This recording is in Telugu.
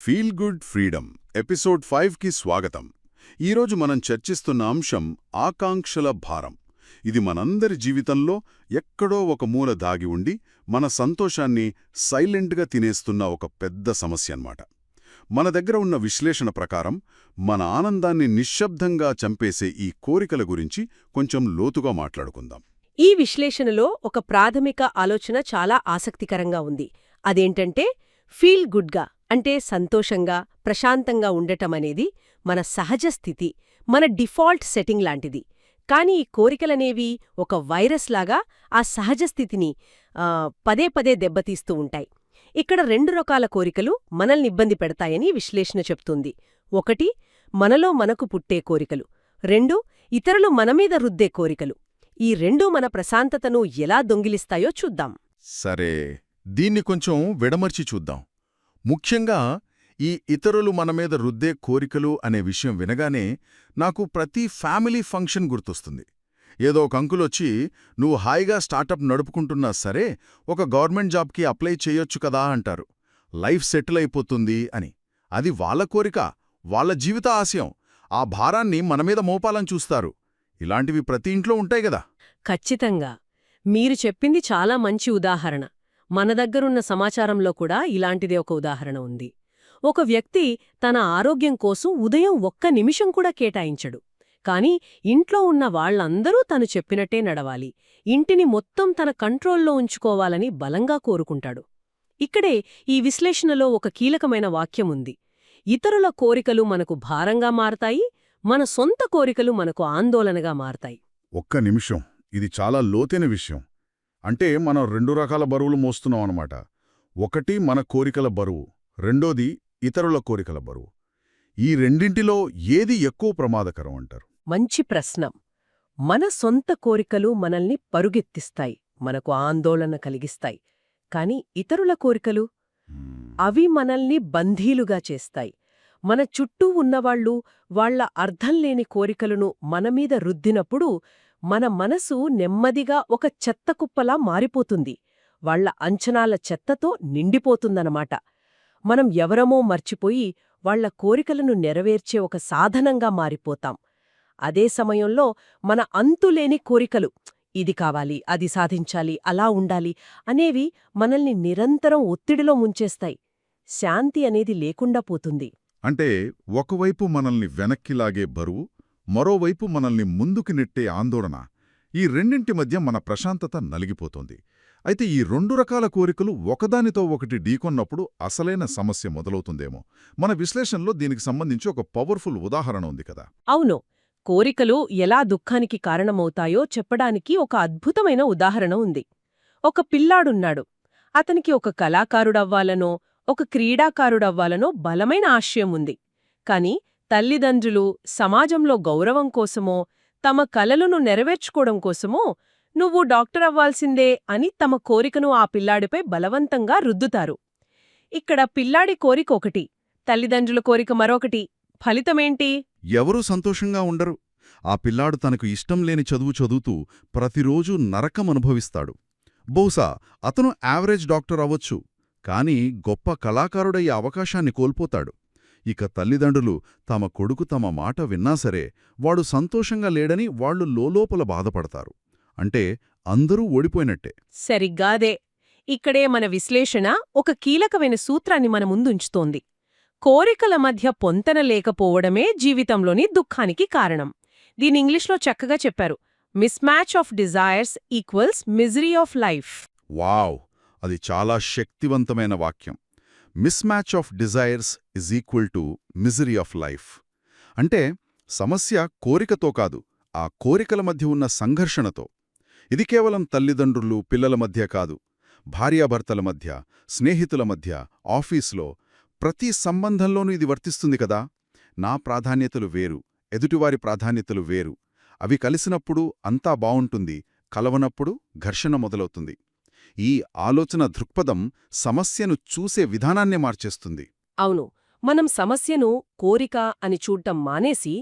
ఫీల్ గుడ్ ఫ్రీడమ్ ఎపిసోడ్ ఫైవ్కి స్వాగతం. ఈరోజు మనం చర్చిస్తున్న అంశం ఆకాంక్షల భారం. ఇది మనందరి జీవితంలో ఎక్కడో ఒక మూల దాగి ఉండి మన సంతోషాన్ని సైలెంట్గా తినేస్తున్న ఒక పెద్ద సమస్య అన్నమాట. మన దగ్గర ఉన్న విశ్లేషణ ప్రకారం మన ఆనందాన్ని నిశ్శబ్దంగా చంపేసే ఈ కోరికల గురించి కొంచెం లోతుగా మాట్లాడుకుందాం. ఈ విశ్లేషణలో ఒక ప్రాథమిక ఆలోచన చాలా ఆసక్తికరంగా ఉంది. అదేంటంటే ఫీల్ గుడ్గా అంటే సంతోషంగా ప్రశాంతంగా ఉండటం అనేది మన సహజ స్థితి మన డిఫాల్ట్ సెట్టింగ్ లాంటిది. కాని ఈ కోరికలనేవి ఒక వైరస్ లాగా ఆ సహజ స్థితిని పదే పదే దెబ్బతీస్తూ ఉంటాయి. ఇక్కడ రెండు రకాల కోరికలు మనల్ని ఇబ్బంది పెడతాయని విశ్లేషణ చెప్తుంది. ఒకటి మనలో మనకు పుట్టే కోరికలు. రెండు ఇతరులు మనమీద రుద్దే కోరికలు. ఈ రెండూ మన ప్రశాంతతను ఎలా దొంగిలిస్తాయో చూద్దాం. సరే దీన్ని కొంచెం విడమర్చి చూద్దాం. ముఖ్యంగా ఈ ఇతరులు మన మీద రుద్దే కోరికలు అనే విషయం వినగానే నాకు ప్రతి ఫ్యామిలీ ఫంక్షన్ గుర్తొస్తుంది. ఏదో ఒక అంకులొచ్చి నువ్వు హాయిగా స్టార్టప్ నడుపుకుంటున్నా సరే ఒక గవర్నమెంట్ జాబ్కి అప్లై చేయొచ్చు కదా అంటారు. లైఫ్ సెటిల్ అయిపోతుంది అని. అది వాళ్ళ కోరిక వాళ్ళ జీవిత ఆశయం. ఆ భారాన్ని మన మీద మోపాలని చూస్తారు. ఇలాంటివి ప్రతి ఇంట్లో ఉంటాయి గదా ఖచ్చితంగా. మీరు చెప్పింది చాలా మంచి ఉదాహరణ. మన దగ్గరున్న సమాచారంలో కూడా ఇలాంటిదే ఒక ఉదాహరణ ఉంది. ఒక వ్యక్తి తన ఆరోగ్యం కోసం ఉదయం ఒక్క నిమిషం కూడా కేటాయించడు. కాని ఇంట్లో ఉన్న వాళ్ళందరూ తను చెప్పినట్టే నడవాలి. ఇంటిని మొత్తం తన కంట్రోల్లో ఉంచుకోవాలని బలంగా కోరుకుంటాడు. ఇక్కడే ఈ విశ్లేషణలో ఒక కీలకమైన వాక్యం ఉంది. ఇతరుల కోరికలు మనకు భారంగా మారతాయి మన సొంత కోరికలు మనకు ఆందోళనగా మారతాయి. ఒక్క నిమిషం. ఇది చాలా లోతైన విషయం. అంటే మనం రెండు రకాల బరువులు మోస్తున్నాం అన్నమాట. ఒకటి మన కోరికల బరువు రెండోది ఇతరుల కోరికల బరువు. ఈ రెండింటిలో ఏది ఎక్కువ ప్రమాదకరం అంటారు? మంచి ప్రశ్న. మన సొంత కోరికలు మనల్ని పరుగెత్తిస్తాయి మనకు ఆందోళన కలిగిస్తాయి. కాని ఇతరుల కోరికలు? అవి మనల్ని బంధీలుగా చేస్తాయి. మన చుట్టూ ఉన్నవాళ్ళు వాళ్ళ అర్థంలేని కోరికలను మనమీద రుద్దినప్పుడు మన మనసు నెమ్మదిగా ఒక చెత్తకుప్పలా మారిపోతుంది. వాళ్ళ అంచనాల చెత్తతో నిండిపోతుందనమాట మనం ఎవరమో మర్చిపోయి వాళ్ళ కోరికలను నెరవేర్చే ఒక సాధనంగా మారిపోతాం. అదే సమయంలో మన అంతులేని కోరికలు ఇది కావాలి అది సాధించాలి అలా ఉండాలి అనేవి మనల్ని నిరంతరం ఒత్తిడిలో ముంచేస్తాయి. శాంతి అనేది లేకుండా పోతుంది. అంటే ఒకవైపు మనల్ని వెనక్కి లాగే బరువు మరోవైపు మనల్ని ముందుకు నెట్టే ఆందోళన ఈ రెండింటి మధ్య మన ప్రశాంతత నలిగిపోతోంది. అయితే ఈ రెండు రకాల కోరికలు ఒకదానితో ఒకటి ఢీకొన్నప్పుడు అసలైన సమస్య మొదలవుతుందేమో. మన విశ్లేషణలో దీనికి సంబంధించి ఒక పవర్ఫుల్ ఉదాహరణ ఉంది కదా. అవును. కోరికలు ఎలా దుఃఖానికి కారణమవుతాయో చెప్పడానికి ఒక అద్భుతమైన ఉదాహరణ ఉంది. ఒక పిల్లాడున్నాడు. అతనికి ఒక కళాకారుడవ్వాలనో ఒక క్రీడాకారుడవ్వాలనో బలమైన ఆశయం ఉంది. కాని తల్లిదండ్రులు సమాజంలో గౌరవం కోసమో తమ కలలను నెరవేర్చుకోవడం కోసమో నువ్వు డాక్టర్ అవ్వాల్సిందే అని తమ కోరికను ఆ పిల్లాడిపై బలవంతంగా రుద్దుతారు. ఇక్కడ పిల్లాడి కోరిక ఒకటి తల్లిదండ్రుల కోరిక మరొకటి. ఫలితమేంటి? ఎవరూ సంతోషంగా ఉండరు. ఆ పిల్లాడు తనకు ఇష్టం లేని చదువు చదువుతూ ప్రతిరోజూ నరకం అనుభవిస్తాడు. బహుశా అతను యావరేజ్ డాక్టర్ అవ్వచ్చు కాని గొప్ప కళాకారుడయ్యే అవకాశాన్ని కోల్పోతాడు. ఇక తల్లిదండ్రులు తమ కొడుకు తమ మాట విన్నా సరే వాడు సంతోషంగా లేడని వాళ్ళు లోలోపల బాధపడతారు. అంటే అందరూ ఓడిపోయినట్టే. సరిగ్గాదే. ఇక్కడే మన విశ్లేషణ ఒక కీలకమైన సూత్రాన్ని మన ముందుంచుతోంది. కోరికల మధ్య పొంతన లేకపోవడమే జీవితంలోని దుఃఖానికి కారణం. దీని ఇంగ్లీష్లో చక్కగా చెప్పారు. Mismatch of desires equals misery of life wow! అది చాలా శక్తివంతమైన వాక్యం. Mismatch of desires is equal to misery of life అంటే సమస్య కోరికతో కాదు ఆ కోరికల మధ్య ఉన్న సంఘర్షణతో. ఇది కేవలం తల్లిదండ్రులు పిల్లల మధ్య కాదు భార్యాభర్తల మధ్య స్నేహితుల మధ్య ఆఫీస్లో ప్రతి సంబంధంలోనూ ఇది వర్తిస్తుంది కదా? నా ప్రాధాన్యతలు వేరు ఎదుటివారి ప్రాధాన్యతలు వేరు. అవి కలిసినప్పుడు అంతా బావుంటుంది కలవనప్పుడు ఘర్షణ మొదలవుతుంది. ఈ ఆలోచన దృక్పథం సమస్యను చూసే విధానాన్నే మార్చేస్తుంది. అవును. మనం సమస్యను కోరిక అని చూడటం మానేసి